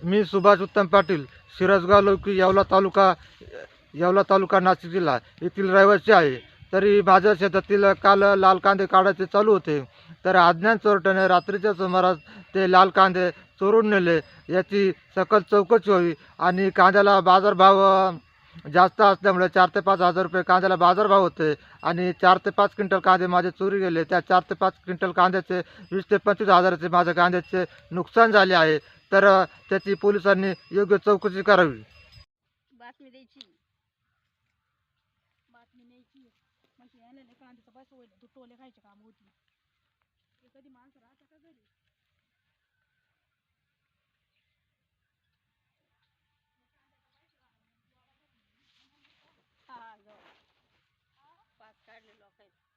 मी सुभाष उत्तम पाटील शिरसगाव लौकी येवला तालुका येवला तालुका नाशिक जिल्हा. येथील रहिवासी आहे. तरी माझ्या शेतातील काल लाल कांदे काढायचे चालू होते. तर अज्ञान चोरट्याने रात्रीच्या सुमारास ते लाल कांदे चोरून नेले. याची सकल चौकशी व्हावी आणि कांद्याला बाजारभाव जास्त असल्यामुळे चार ते पाच हजार रुपये कांद्याला बाजारभाव होते आणि चार ते पाच क्विंटल कांदे माझे चोरी गेले. त्या चार ते पाच क्विंटल कांद्याचे वीस ते पंचवीस हजाराचे माझ्या कांद्याचे नुकसान झाले आहे. तर त्याची पोलिसांनी योग्य चौकशी करावी. बातमी द्यायची. बातमी न्यायची. म्हणजे यायला लय काम होती. हे कधी माणसं राहता का घरी? हा काढले लोकांनी.